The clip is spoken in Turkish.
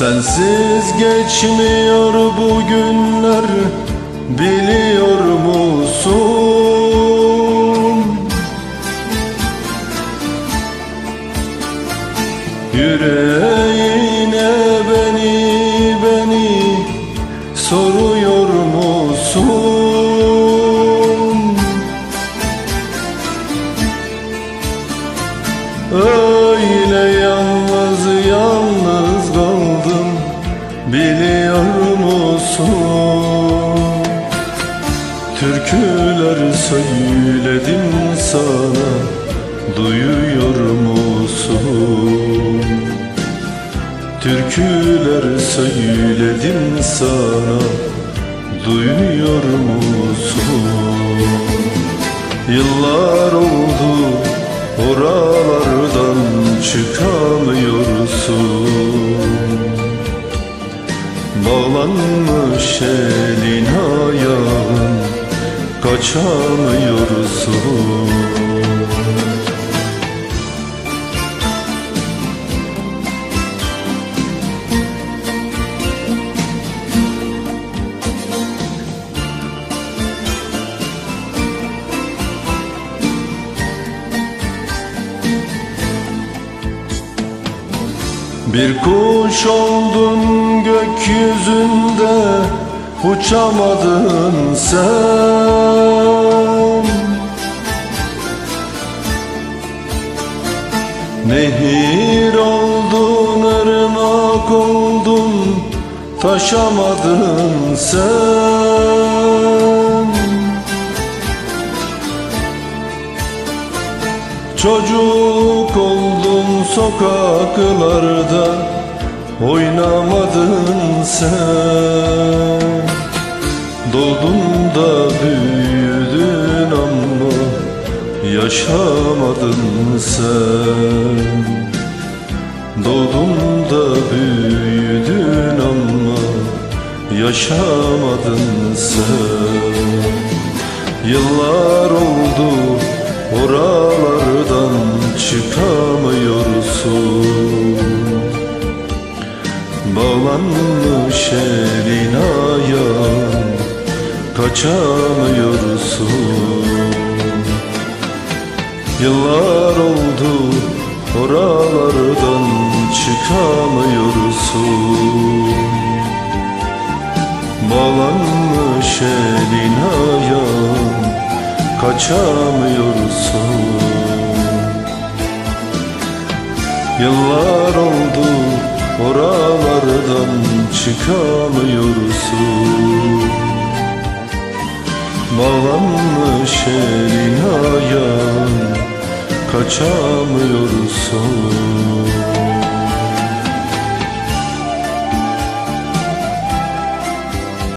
Sensiz geçmiyor bu günler biliyor musun? Türküler söyledim sana duyuyor musun? Türküler söyledim sana duyuyor musun? Yıllar oldu oralardan çıkamıyorsun Bağlanmış elin ayağın kaçamıyorsun Bir kuş oldun gökyüzünde uçamadın sen taşamadın sen. Çocuk oldun sokaklarda Oynamadın sen. Doğdun da büyüdün ama Yaşamadın sen. Doğdun da büyüdün Yaşamadın sen. Yıllar oldu oralardan çıkamıyorsun. Bağlanmış elin ayağın kaçamıyorsun. Yıllar oldu oralardan çıkamıyorsun Bağlanmış elin ayağın kaçamıyorsun. Yıllar oldu oralardan çıkamıyorsun. Bağlanmış elin ayağın kaçamıyorsun